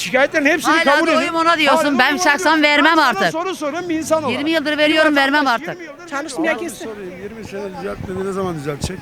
şikayetlerin hepsini Hala kabul edin. oyum ona diyorsun. Hala Ben oyum ona şahsen vermem Ben artık. Sana soru soruyorum bir insan olarak. 20 yıldır veriyorum, vermem artık. 20 yıldır Çalışmaya gitsin. Sorayım, 20 sene düzeltmedi ne zaman düzeltecek?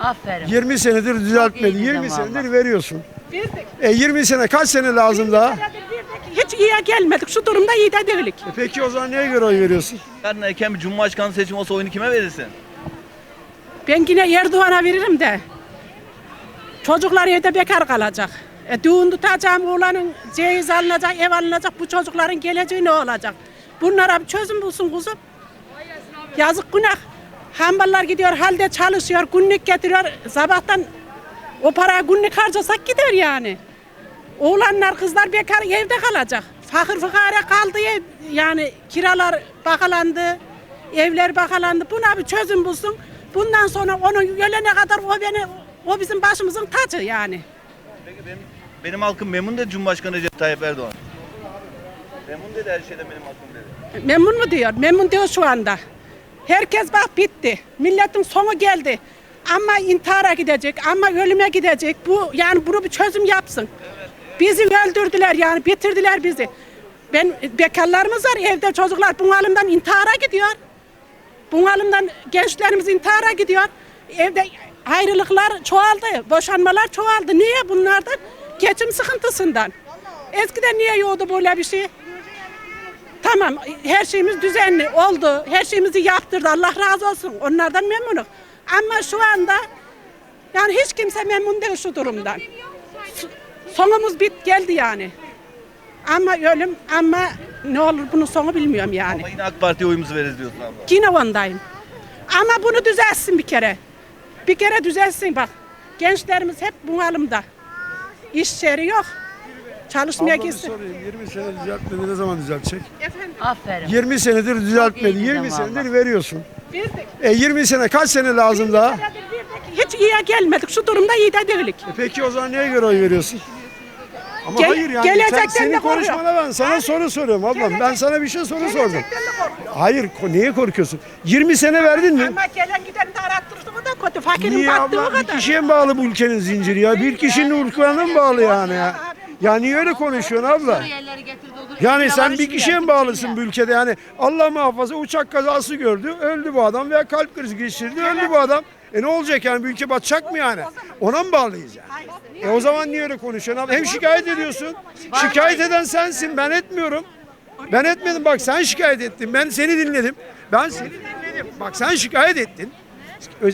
Aferin. 20 senedir düzeltmedi. iyi 20 dedim senedir veriyorsun. Verdik. E 20 sene kaç sene lazım daha? Hiç iyiye gelmedik. Şu durumda iyi de değilik. E peki o zaman neye göre oy veriyorsun? Yarın erken bir cumhurbaşkanı seçimi olsa oyunu kime verirsin? Ben yine Erdoğan'a veririm de. Çocuklar evde bekar kalacak. E, düğün tutacağım, oğlanın ceyiz alınacak, ev alınacak. Bu çocukların geleceği ne olacak? Bunlara bir çözüm bulsun kuzum. Yazık günah. Hamballar gidiyor, halde çalışıyor, günlük getiriyor. Sabahtan o parayı günlük harcasak gider yani. Oğlanlar, kızlar bekar evde kalacak. Fakir fukara kaldı yani kiralar bakalandı, evler bakalandı. Buna bir çözüm bulsun. Bundan sonra onu gelene kadar o beni, o bizim başımızın tacı yani. Peki benim, benim halkım memnun dedi Cumhurbaşkanı Recep Tayyip Erdoğan. Memnun dedi her şeyden benim halkım dedi. Memnun mu diyor? Memnun diyor şu anda. Herkes bak bitti. Milletin sonu geldi. Ama intihara gidecek, ama ölüme gidecek. Bu yani bunu bir çözüm yapsın. Bizi öldürdüler yani bitirdiler bizi. Ben bekarlarımız var evde çocuklar bunalımdan intihara gidiyor. Bunalımdan gençlerimiz intihara gidiyor. Evde ayrılıklar çoğaldı, boşanmalar çoğaldı. Niye bunlardan? Geçim sıkıntısından. Eskiden niye yoktu böyle bir şey? Tamam her şeyimiz düzenli oldu. Her şeyimizi yaptırdı. Allah razı olsun. Onlardan memnunum. Ama şu anda yani hiç kimse memnun değil şu durumdan. Sonumuz bit geldi yani. Ama ölüm ama ne olur bunun sonu bilmiyorum yani. Ama yine AK Parti'ye oyumuzu veririz diyorsun abla. Yine ondayım. Ama bunu düzelsin bir kere. Bir kere düzelsin bak. Gençlerimiz hep bunalımda. İş yeri yok. Çalışmaya Abla bir gitsin. sorayım 20 sene düzeltmedi ne zaman düzeltecek? Aferin. 20 senedir düzeltmedi. iyi 20 dedim senedir veriyorsun. Verdik. E 20 sene kaç sene lazım daha? Hiç iyiye gelmedik. Şu durumda iyi de değilik. E peki o zaman neye göre oy veriyorsun? Ama Gel- hayır yani gelecekten sen, de senin koruyor. konuşmana ben sana soru soruyorum ablam. Ben sana bir şey soru sordum. Hayır ko- niye korkuyorsun? 20 sene verdin mi? Ama gelen giden de kötü. Fakirin Niye battığı abla? Bir kadar. kişiye mi bağlı bu ülkenin zinciri ya? Bir kişinin ırklarına mı bağlı yani ya? Ya niye öyle konuşuyorsun abla? Yani sen bir kişiye mi bağlısın bu ülkede yani Allah muhafaza uçak kazası gördü öldü bu adam veya kalp krizi geçirdi öldü bu adam. E ne olacak yani bu ülke batacak mı yani? Ona mı bağlıyız yani? E o zaman niye öyle konuşuyorsun abi? Hem şikayet ediyorsun. Şikayet eden sensin ben etmiyorum. Ben etmedim bak sen şikayet ettin ben seni dinledim. Ben seni dinledim. Bak sen şikayet ettin.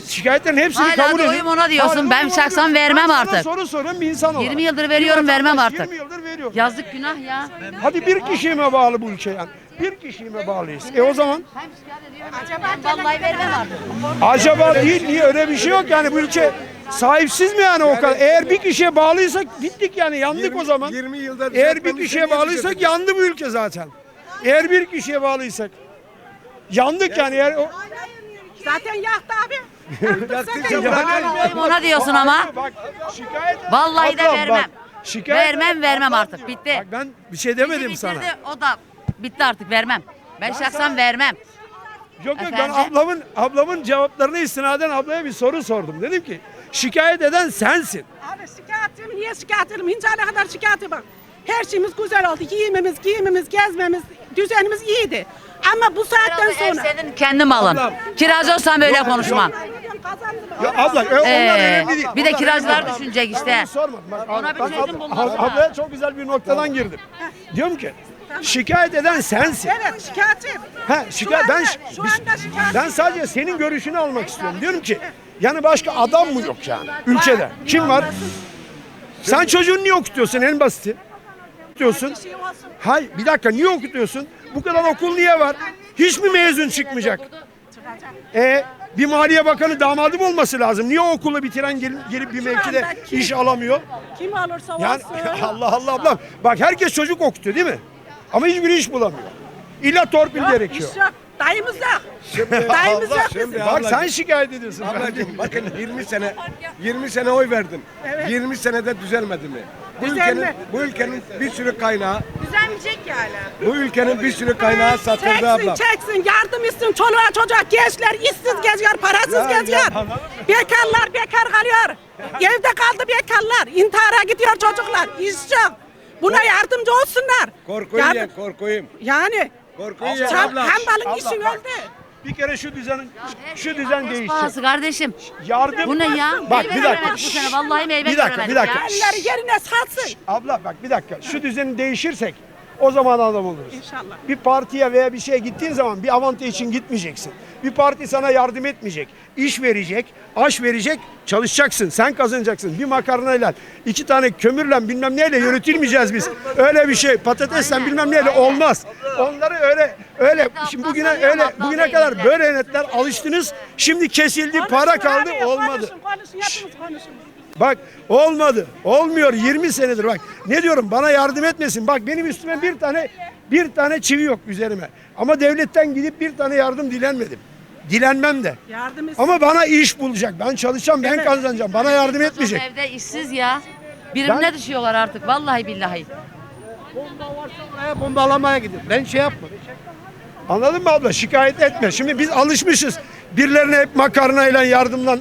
Şikayetlerin hepsini Hala kabul edin. oyum ona diyorsun. Hala Ben şahsen vermem Ben artık. soru soruyorum bir insan olarak. 20 yıldır Bir veriyorum, vermem artık. 20 yıldır veriyor. Yazık günah ya. Hadi bir kişiye mi bağlı bu ülke yani? Bir kişiye mi bağlıyız? E o zaman Ben vallahi vermem artık. acaba değil niye öyle bir şey yok yani bu ülke sahipsiz mi yani o kadar? Eğer bir kişiye bağlıysak bittik yani yandık o zaman. 20 yılda Eğer bir kişiye niye bağlıysak yandı bu ülke zaten. Eğer bir kişiye bağlıysak yandık yani eğer o Zaten yaktı abi. Yaktıysa Yani- bırak. Hala oyum ona diyorsun ama. Bak şikayet Vallahi de vermem. bak, şikayet Vermem vermem artık. Bitti. Bak ben bir şey demedim Bizi sana. bitirdi, O da bitti artık vermem. Ben şahsen vermem. Yok yok ben Efendim? ablamın ablamın cevaplarına istinaden ablaya bir soru sordum. Dedim ki şikayet eden sensin. Abi şikayetim niye şikayetim? Hincale kadar şikayetim bak. Her şeyimiz güzel oldu. Giyimimiz, giyimimiz, gezmemiz, düzenimiz iyiydi. Ama bu saatten sonra... senin kendi malın. Ablam. Kiracı olsan böyle konuşma. Ya abla e, onlar Ee, önemli değil. bir de Onlar kiracılar önemli. düşünecek işte. Ben sormadım. Ona bir bak, çözüm ab- bulması ab- Ablaya çok güzel bir noktadan girdim. Diyorum ki şikayet eden sensin. Evet şikayetim. Ha, şikayet, ben, anda- şu biz- anda şikayet- ben sadece senin görüşünü almak istiyorum. Diyorum ki yani başka adam mı yok yani ülkede? Kim var? Sen çocuğunu niye okutuyorsun en basiti? Okutuyorsun. şey Hay bir dakika niye okutuyorsun? Bu kadar okul niye var? Hiç mi mezun çıkmayacak? E bir maliye bakanı damadı mı olması lazım? Niye okulu bitiren gelip, gelip bir mevkide iş alamıyor? Kim alırsa Yani olsun. Allah Allah ablam. Bak herkes çocuk okutuyor değil mi? Ama hiçbir iş bulamıyor. İlla torpil Yok, gerekiyor. iş yok. Dayımız yok. Dayımız yok bizim. Şimdi Bak sen şikayet ediyorsun. Ablacığım bakın 20 sene 20 sene oy verdim. 20 senede düzelmedi mi? Bu Düzelme. ülkenin bu ülkenin bir sürü kaynağı Düzelmeyecek yani. bu ülkenin bir sürü kaynağı satıldı Çeksin abla. çeksin yardım etsin çoluğa çocuğa gençler işsiz geziyor parasız Ya, geziyor. ya, anladın mı? Bekarlar bekar kalıyor. Evde kaldı bekarlar. İntihara gidiyor çocuklar. İş yok. Buna yardımcı olsunlar. Korkuyum Yardım- ya korkuyum. Yani Korkuyum Abla, ya. Çam, abla, Hambal'ın abla, işi öldü. Bir kere şu düzen şu düzen değişecek. pahası kardeşim. Yardım Bu ne ya? Bak Meyve bir dakika. bu sene. Vallahi meyve Bir dakika, bir dakika. Kendileri yerine satsın. Abla bak bir dakika. Şu düzeni değişirsek o zaman adam oluruz. İnşallah. Bir partiye veya bir şeye gittiğin zaman bir avanta için gitmeyeceksin. Bir parti sana yardım etmeyecek. İş verecek, aş verecek, çalışacaksın. Sen kazanacaksın. Bir makarnayla, iki tane kömürle bilmem neyle yönetilmeyeceğiz biz. Öyle bir şey patatesle bilmem neyle olmaz. Onları öyle öyle şimdi bugüne öyle bugüne kadar böyle yönetler alıştınız. Şimdi kesildi, para kaldı, olmadı. Bak olmadı. Olmuyor 20 senedir bak. Ne diyorum bana yardım etmesin. Bak benim üstüme bir tane bir tane çivi yok üzerime. Ama devletten gidip bir tane yardım dilenmedim. Dilenmem de. Yardım. Ama bana iş bulacak. Ben çalışacağım, ben kazanacağım. Bana yardım etmeyecek. Evde işsiz ya. Birbirine Ben- düşüyorlar artık. Vallahi billahi. Oraya bombalamaya gidiyor. Ben şey yapmadım. Anladın mı abla? Şikayet etme. Şimdi biz alışmışız. Birilerine hep makarnayla yardımla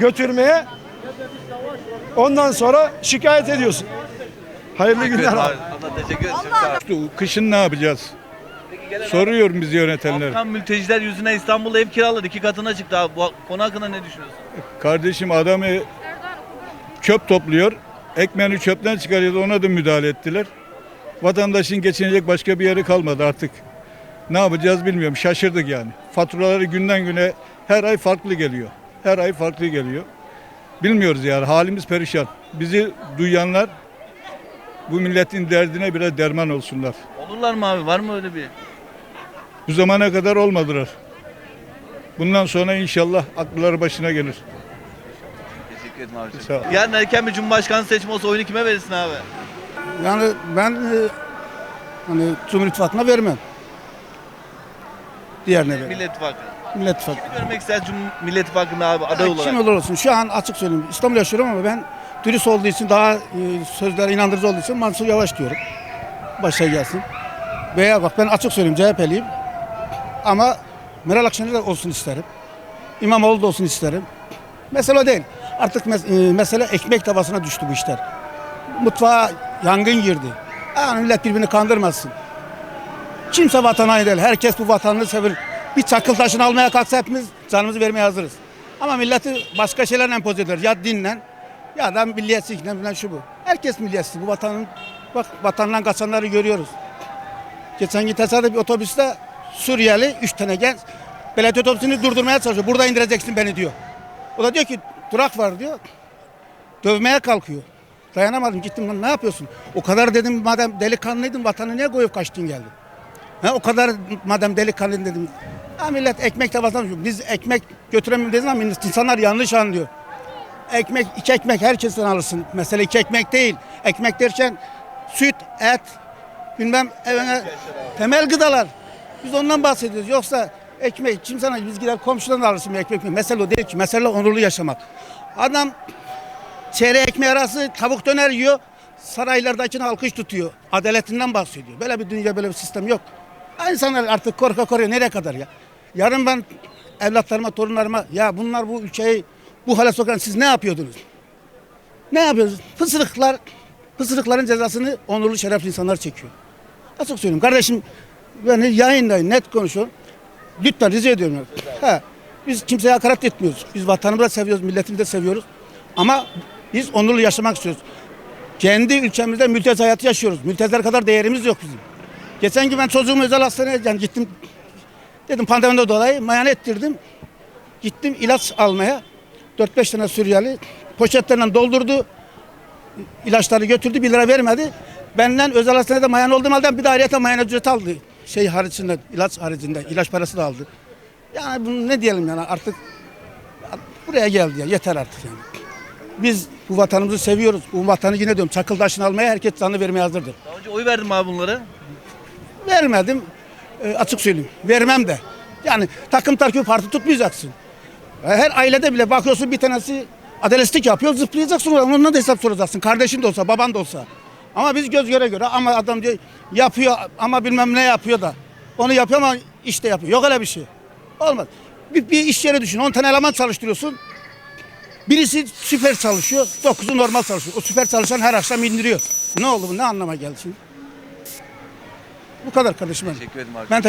götürmeye. Ondan sonra şikayet ediyorsun. Hayırlı günler abi. Abla teşekkür ederim. Kışın ne yapacağız? Soruyorum bizi yönetenler. Afgan mülteciler yüzüne İstanbul'da ev kiraladı. iki katına çıktı abi. Bu konu hakkında ne düşünüyorsun? Kardeşim adamı çöp topluyor. Ekmeğini çöpten çıkarıyordu ona da müdahale ettiler. Vatandaşın geçinecek başka bir yeri kalmadı artık. Ne yapacağız bilmiyorum. Şaşırdık yani. Faturaları günden güne her ay farklı geliyor. Her ay farklı geliyor. Bilmiyoruz yani halimiz perişan. Bizi duyanlar bu milletin derdine biraz derman olsunlar. Olurlar mı abi? Var mı öyle bir? Bu zamana kadar olmadılar. Bundan sonra inşallah akılları başına gelir. Teşekkür ederim abi. Sağ ol. Yarın erken bir cumhurbaşkanı seçimi olsa oyunu kime verirsin abi? Yani ben e, hani Cumhur İttifakı'na vermem. Diğerine veririm. Millet İttifakı. Millet İttifakı. Kimi görmek ister Cum- Millet İttifakı'nda abi aday olarak? Kim olur olsun. Şu an açık söyleyeyim. İstanbul'da yaşıyorum ama ben dürüst olduğu için daha e, sözlere inandırıcı olduğu için Mansur Yavaş diyorum. Başa gelsin. Veya bak ben açık söyleyeyim CHP'liyim. Ama Meral Akşener de olsun isterim. İmamoğlu da olsun isterim. Mesele o değil. Artık mes- e, mesele ekmek tavasına düştü bu işler. Mutfağa yangın girdi. Yani millet birbirini kandırmasın. Kimse vatan haini değil. Herkes bu vatanını sever. Bir çakıl taşını almaya kalksa hepimiz canımızı vermeye hazırız. Ama milleti başka şeylerle empoze eder. Ya dinle ya da milliyetçilikle bilmem şu bu. Herkes milliyetçi. Bu vatanın bak vatandan kaçanları görüyoruz. Geçen gün tesadüf bir otobüste Suriyeli üç tane genç belediye otobüsünü durdurmaya çalışıyor. Burada indireceksin beni diyor. O da diyor ki durak var diyor. Dövmeye kalkıyor. Dayanamadım gittim lan ne yapıyorsun? O kadar dedim madem delikanlıydın vatanı niye koyup kaçtın geldin? Ha, o kadar madem delikanlı dedim. Ha, millet ekmek tavasından düşüyor. Biz ekmek götüremiyoruz zaman millet- insanlar yanlış anlıyor. Ekmek, iki ekmek herkesten alırsın. Mesele iki ekmek değil. Ekmek derken süt, et, bilmem evine temel gıdalar. Biz ondan bahsediyoruz. Yoksa ekmek kim sana biz gider komşudan da alırsın bir ekmek. Mesele o değil ki. Mesele onurlu yaşamak. Adam çeyrek ekmeği arası tavuk döner yiyor. Saraylardakini alkış tutuyor. Adaletinden bahsediyor. Böyle bir dünya böyle bir sistem yok. İnsanlar artık korka koruyor. Nereye kadar ya? Yarın ben evlatlarıma, torunlarıma ya bunlar bu ülkeyi bu hale sokan siz ne yapıyordunuz? Ne yapıyorsunuz? Fısırıklar, fısırıkların cezasını onurlu şerefli insanlar çekiyor. Açık söyleyeyim kardeşim beni yayınlayın net konuşun. Lütfen rica ediyorum. Ha, biz kimseye hakaret etmiyoruz. Biz vatanımızı da seviyoruz, milletimizi de seviyoruz. Ama biz onurlu yaşamak istiyoruz. Kendi ülkemizde mülteci hayatı yaşıyoruz. Mülteciler kadar değerimiz yok bizim. Geçen gün ben çocuğumu özel hastaneye yani gittim. Dedim pandemiden dolayı mayan ettirdim. Gittim ilaç almaya. 4-5 tane Suriyeli poşetlerle doldurdu. İlaçları götürdü 1 lira vermedi. Benden özel hastanede mayan olduğum halde bir de ayrıca mayan ücreti aldı. Şey haricinde, ilaç haricinde, ilaç parası da aldı. Yani bunu ne diyelim yani artık buraya geldi ya yeter artık yani. Biz bu vatanımızı seviyoruz. Bu vatanı yine diyorum çakıl taşını almaya herkes canını vermeye hazırdır. Daha önce oy verdim abi bunlara. Vermedim. E, açık söyleyeyim. Vermem de. Yani takım takım parti tutmayacaksın. E, Her ailede bile bakıyorsun bir tanesi adaletsizlik yapıyor zıplayacaksın. Onunla da hesap soracaksın. Kardeşin de olsa baban da olsa. Ama biz göz göre göre ama adam diyor yapıyor ama bilmem ne yapıyor da. Onu yapıyor ama işte yapıyor. Yok öyle bir şey. Olmaz. Bir, bir iş yeri düşün. 10 tane eleman çalıştırıyorsun. Birisi süper çalışıyor, dokuzu normal çalışıyor. O süper çalışan her akşam indiriyor. Ne oldu bu? Ne anlama geldi şimdi? Bu kadar kardeşim. Teşekkür ederim abi. Ben